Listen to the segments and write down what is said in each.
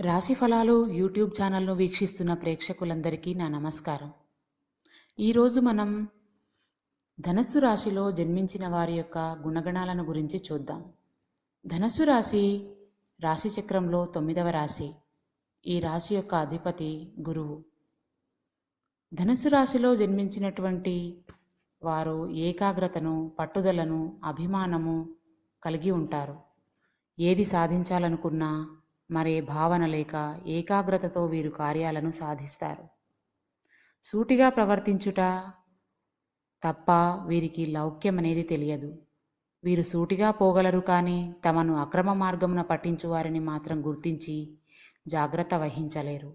రాశి ఫలాలు యూట్యూబ్ ఛానల్ను వీక్షిస్తున్న ప్రేక్షకులందరికీ నా నమస్కారం. ఈరోజు మనం ధనస్సు రాశిలో జన్మించిన వారి యొక్క గుణగణాలను గురించి చూద్దాం. ధనస్సు రాశి రాశి చక్రంలో తొమ్మిదవ రాశి ఈ రాశి యొక్క అధిపతి గురువు. ధనస్సు రాశిలో జన్మించినటువంటి వారు ఏకాగ్రతను పట్టుదలను అభిమానము కలిగి ఉంటారు. ఏది సాధించాలనుకున్నా మరే భావన లేక ఏకాగ్రతతో వీరు కార్యాలను సాధిస్తారు. సూటిగా ప్రవర్తించుట తప్ప వీరికి లౌక్యం అనేది తెలియదు. వీరు సూటిగా పోగలరు కానీ తమను అక్రమ మార్గమున పట్టించు వారిని మాత్రం గుర్తించి జాగ్రత్త వహించలేరు.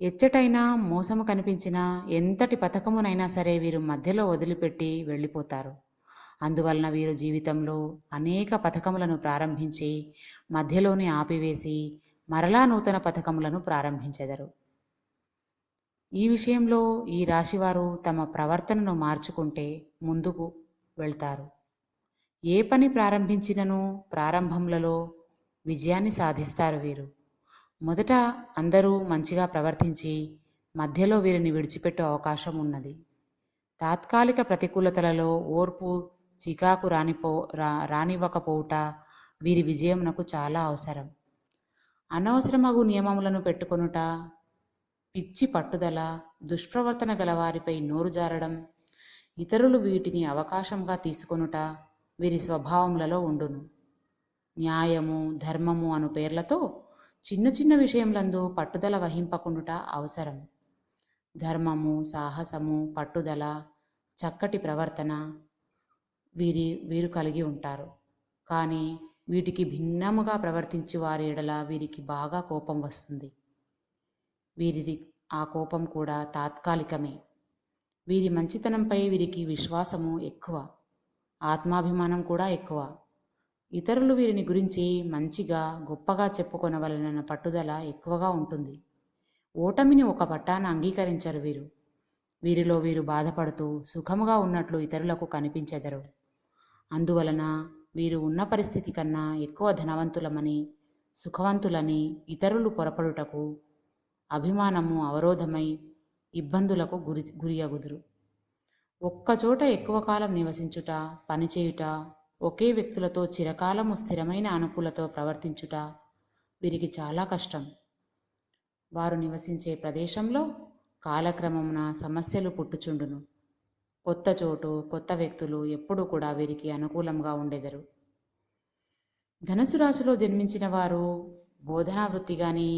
ఎచ్చటైనా మోసము కనిపించినా ఎంతటి పథకమునైనా సరే వీరు మధ్యలో వదిలిపెట్టి వెళ్ళిపోతారు. అందువలన వీరు జీవితంలో అనేక పథకములను ప్రారంభించి మధ్యలోనే ఆపివేసి మరలా నూతన పథకములను ప్రారంభించెదరు. ఈ విషయంలో ఈ రాశివారు తమ ప్రవర్తనను మార్చుకుంటే ముందుకు వెళ్తారు. ఏ పని ప్రారంభించినను ప్రారంభములలో విజయాన్ని సాధిస్తారు వీరు. మొదట అందరూ మంచిగా ప్రవర్తించి మధ్యలో వీరిని విడిచిపెట్టే అవకాశం ఉన్నది. తాత్కాలిక ప్రతికూలతలలో ఓర్పు చికాకు రానిపో రా రానివ్వకపోవుట వీరి విజయమునకు చాలా అవసరం. అనవసరమగు నియమములను పెట్టుకొనుట పిచ్చి పట్టుదల దుష్ప్రవర్తన గలవారిపై నోరు జారడం ఇతరులు వీటిని అవకాశంగా తీసుకొనుట వీరి స్వభావములలో ఉండును. న్యాయము ధర్మము అను పేర్లతో చిన్న చిన్న విషయములందు పట్టుదల వహింపకుండుట అవసరం. ధర్మము సాహసము పట్టుదల చక్కటి ప్రవర్తన వీరి వీరు కలిగి ఉంటారు. కానీ వీటికి భిన్నముగా ప్రవర్తించి వారి ఎడల వీరికి బాగా కోపం వస్తుంది. వీరిది ఆ కోపం కూడా తాత్కాలికమే. వీరి మంచితనంపై వీరికి విశ్వాసము ఎక్కువ. ఆత్మాభిమానం కూడా ఎక్కువ. ఇతరులు వీరిని గురించి మంచిగా గొప్పగా చెప్పుకొనవలన పట్టుదల ఎక్కువగా ఉంటుంది. ఓటమిని ఒక పట్టాన అంగీకరించరు వీరు. వీరిలో వీరు బాధపడుతూ సుఖముగా ఉన్నట్లు ఇతరులకు కనిపించెదరు. అందువలన వీరు ఉన్న పరిస్థితి కన్నా ఎక్కువ ధనవంతులమని సుఖవంతులని ఇతరులు పొరపడుటకు అభిమానము అవరోధమై ఇబ్బందులకు గురి గురియగుదురు. ఒక్కచోట ఎక్కువ కాలం నివసించుట పనిచేయుట ఒకే వ్యక్తులతో చిరకాలము స్థిరమైన అనుకూలతో ప్రవర్తించుట వీరికి చాలా కష్టం. వారు నివసించే ప్రదేశంలో కాలక్రమమున సమస్యలు పుట్టుచుండును. కొత్త చోటు కొత్త వ్యక్తులు ఎప్పుడూ కూడా వీరికి అనుకూలంగా ఉండెదరు. ధనుసు రాశిలో జన్మించిన వారు బోధనా వృత్తి కానీ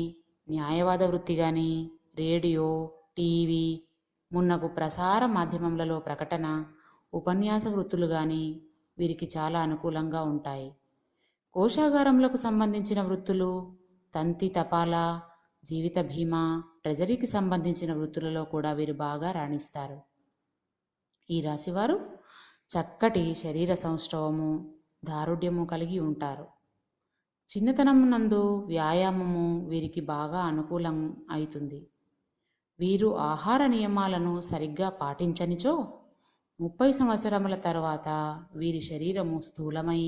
న్యాయవాద వృత్తి కానీ రేడియో టీవీ మున్నకు ప్రసార మాధ్యమములలో ప్రకటన ఉపన్యాస వృత్తులు కానీ వీరికి చాలా అనుకూలంగా ఉంటాయి. కోశాగారములకు సంబంధించిన వృత్తులు తంతి తపాలా జీవిత బీమా ట్రెజరీకి సంబంధించిన వృత్తులలో కూడా వీరు బాగా రాణిస్తారు. ఈ రాశివారు చక్కటి శరీర సౌష్ఠవము దారుఢ్యము కలిగి ఉంటారు. చిన్నతనం నందు వ్యాయామము వీరికి బాగా అనుకూలం అవుతుంది వీరు ఆహార నియమాలను సరిగ్గా పాటించనిచో ముప్పై సంవత్సరముల తర్వాత వీరి శరీరము స్థూలమై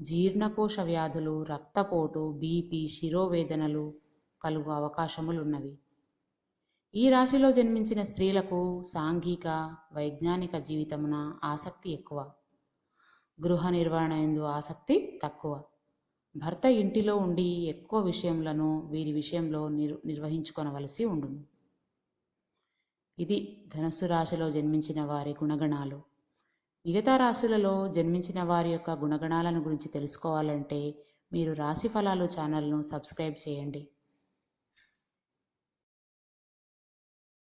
జీర్ణకోశ వ్యాధులు రక్తపోటు బీపీ శిరోవేదనలు కలుగు అవకాశములున్నవి. ఈ రాశిలో జన్మించిన స్త్రీలకు సాంఘిక వైజ్ఞానిక జీవితమున ఆసక్తి ఎక్కువ. గృహ నిర్వహణ ఎందు ఆసక్తి తక్కువ. భర్త ఇంటిలో ఉండి ఎక్కువ విషయములను వీరి విషయంలో నిర్ నిర్వహించుకొనవలసి ఉండును. ఇది ధనస్సు రాశిలో జన్మించిన వారి గుణగణాలు. మిగతా రాశులలో జన్మించిన వారి యొక్క గుణగణాలను గురించి తెలుసుకోవాలంటే మీరు రాశి ఫలాలు ఛానల్ను సబ్స్క్రైబ్ చేయండి.